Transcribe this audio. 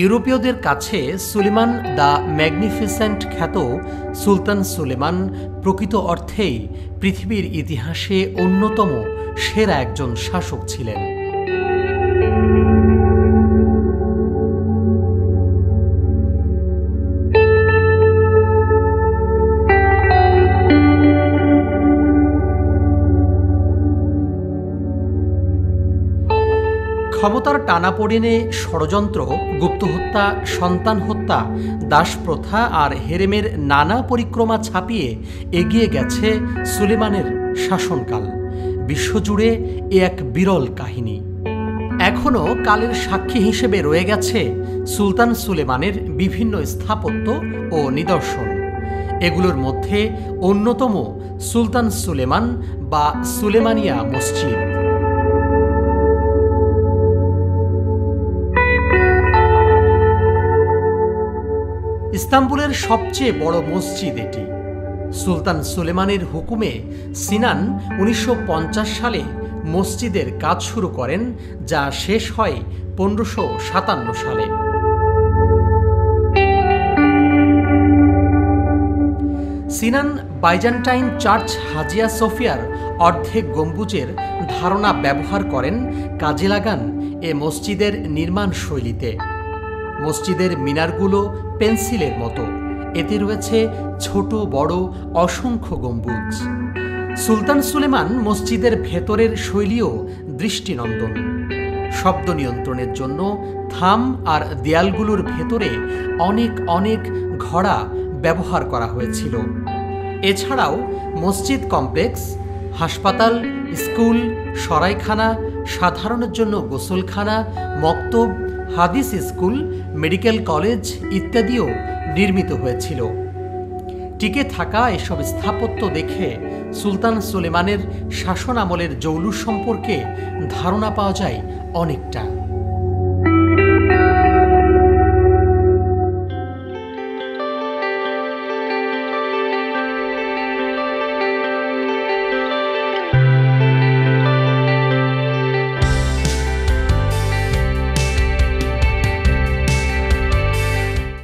ইউরোপীয়দের কাছে Suleiman the magnificent খ্যাত সুলতান সুলেমান প্রকৃত অর্থেই পৃথিবীর ইতিহাসে অন্যতম সেরা একজন শাসক ছিলেন। ক্ষমতার টানাপোড়েনে ষড়যন্ত্র, গুপ্ত হত্যা, সন্তান হত্যা, দাসপ্রথা আর হেরেমের নানা পরিক্রমা ছাপিয়ে এগিয়ে গেছে সুলেমানের শাসনকাল। বিশ্বজুড়ে এ এক বিরল কাহিনী। এখনও কালের সাক্ষী হিসেবে রয়ে গেছে সুলতান সুলেমানের বিভিন্ন স্থাপত্য ও নিদর্শন। এগুলোর মধ্যে অন্যতম সুলতান সুলেমান বা সুলেমানিয়া মসজিদ। ইস্তাম্বুলের সবচেয়ে বড় মসজিদ এটি। সুলতান সুলেমানের হুকুমে সিনান উনিশশো পঞ্চাশ সালে মসজিদের কাজ শুরু করেন, যা শেষ হয় পনেরোশো সাতান্ন সালে। সিনান বাইজান্টাইন চার্চ হাজিয়া সোফিয়ার অর্ধেক গম্বুজের ধারণা ব্যবহার করেন, কাজে লাগান এ মসজিদের নির্মাণ শৈলীতে মসজিদের মিনারগুলো পেন্সিলের মতো। এতে রয়েছে ছোট, বড়, অসংখ্য গম্বুজ। সুলতান সুলেমান মসজিদের ভেতরের শৈলীও দৃষ্টিনন্দন। শব্দ নিয়ন্ত্রণের জন্য থাম আর দেয়ালগুলোর ভেতরে অনেক অনেক ঘড়া ব্যবহার করা হয়েছিল। এছাড়াও মসজিদ কমপ্লেক্স, হাসপাতাল, স্কুল, সরাইখানা, সাধারণের জন্য গোসলখানা, মক্তব হাদিস স্কুল, মেডিকেল কলেজ ইত্যাদিও নির্মিত হয়েছিল। টিকে থাকা এসব স্থাপত্য দেখে সুলতান সুলেমানের শাসন আমলের জৌলুস সম্পর্কে ধারণা পাওয়া যায় অনেকটা।